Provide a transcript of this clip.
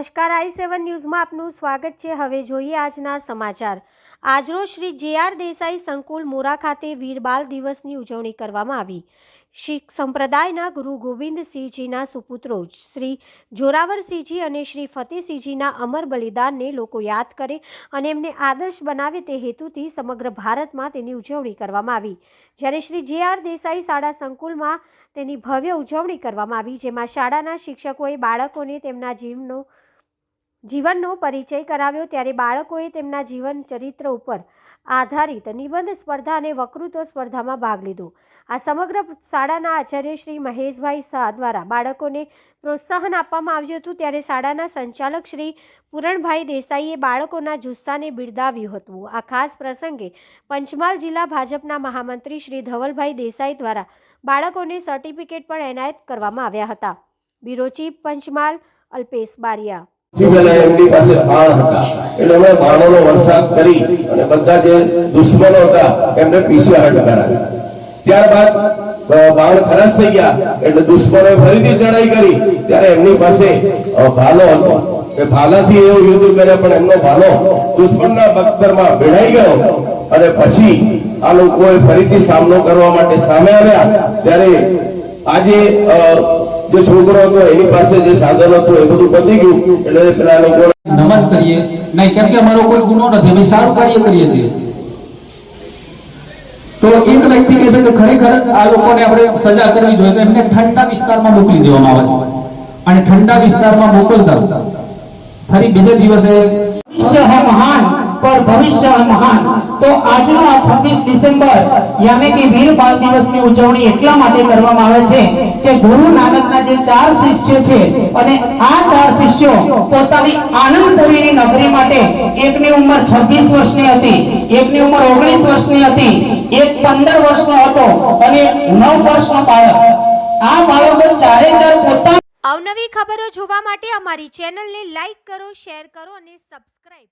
નમસ્કાર, આઈ સેવન ન્યૂઝમાં આપનું સ્વાગત છે. હવે જોઈએ આજના સમાચાર. આજરોજ શ્રી જે આર દેસાઈ સંકુલ મોરા ખાતે વીર બાલ દિવસની ઉજવણી કરવામાં આવી. શીખ સંપ્રદાયના ગુરુ ગોવિંદસિંહજીના સુપુત્રો શ્રી જોરાવરસિંહજી અને શ્રી ફતેહસિંહજીના અમર બલિદાનને લોકો યાદ કરે અને એમને આદર્શ બનાવે તે હેતુથી સમગ્ર ભારતમાં તેની ઉજવણી કરવામાં આવી. જ્યારે શ્રી જે આર દેસાઈ શાળા સંકુલમાં તેની ભવ્ય ઉજવણી કરવામાં આવી, જેમાં શાળાના શિક્ષકોએ બાળકોને તેમના જીવનો જીવનનો પરિચય કરાવ્યો ત્યારે બાળકોએ તેમના જીવન ચરિત્ર ઉપર આધારિત નિબંધ સ્પર્ધા અને વક્તૃત્વ સ્પર્ધામાં ભાગ લીધો. આ સમગ્ર શાળાના આચાર્ય શ્રી મહેશભાઈ શાહ દ્વારા બાળકોને પ્રોત્સાહન આપવામાં આવ્યું હતું ત્યારે શાળાના સંચાલક શ્રી પૂરણભાઈ દેસાઈએ બાળકોના જુસ્સાને બિરદાવ્યું હતું. આ ખાસ પ્રસંગે પંચમહાલ જિલ્લા ભાજપના મહામંત્રી શ્રી ધવલભાઈ દેસાઈ દ્વારા બાળકોને સર્ટિફિકેટ પણ એનાયત કરવામાં આવ્યા હતા. બ્યુરો ચીફ પંચમહાલ અલ્પેશ બારિયા એમની પાસે ભાલો હતો. એ ભાલાથી એવું યુદ્ધ કરે પણ એમનો ભાલો દુશ્મનના બખ્તરમાં ભેળાઈ ગયો. અને પછી આ લોકોએ ફરીથી સામનો કરવા માટે સામે આવ્યા. ત્યારે આજે જે છોકરો હતો એની પાસે જે સાધન હતું એ બધું પતી ગયું. એટલે પેલા લોકો નમન કરીએ. નહીં કેમ કે અમારો કોઈ ગુનો નથી. અમે સારું કાર્ય કરીએ છીએ. તો એક વ્યક્તિ કહે છે કે ખરેખર આ લોકોને આપણે સજા કરવી જોઈએ તો એમને ઠંડા વિસ્તારમાં મોકલી દેવામાં આવે છે. અને ઠંડા વિસ્તારમાં મોકલતા. ફરી બીજે દિવસે ભવિષ્ય પર ભવિષ્ય મહાન. તો આજનો આ છવ્વીસ ડિસેમ્બર યાને કે વીર બાળ દિવસની ઉજવણી એટલા માટે કરવામાં આવે છે કે ગુરુ નાનકના જે ચાર શિષ્ય છે અને આ ચાર શિષ્યો પોતાની આનંદપુરીની નગરી માટે એકની ઉંમર 26 વર્ષની હતી, એકની ઉંમર 19 વર્ષની હતી, એક 15 વર્ષનો હતો અને 9 વર્ષનો બાળક. આ બાળકો ચારે ચાર પોતા અવનવી ખબરો જોવા માટે અમારી ચેનલને લાઈક કરો, શેર કરો અને સબસ્ક્રાઇબ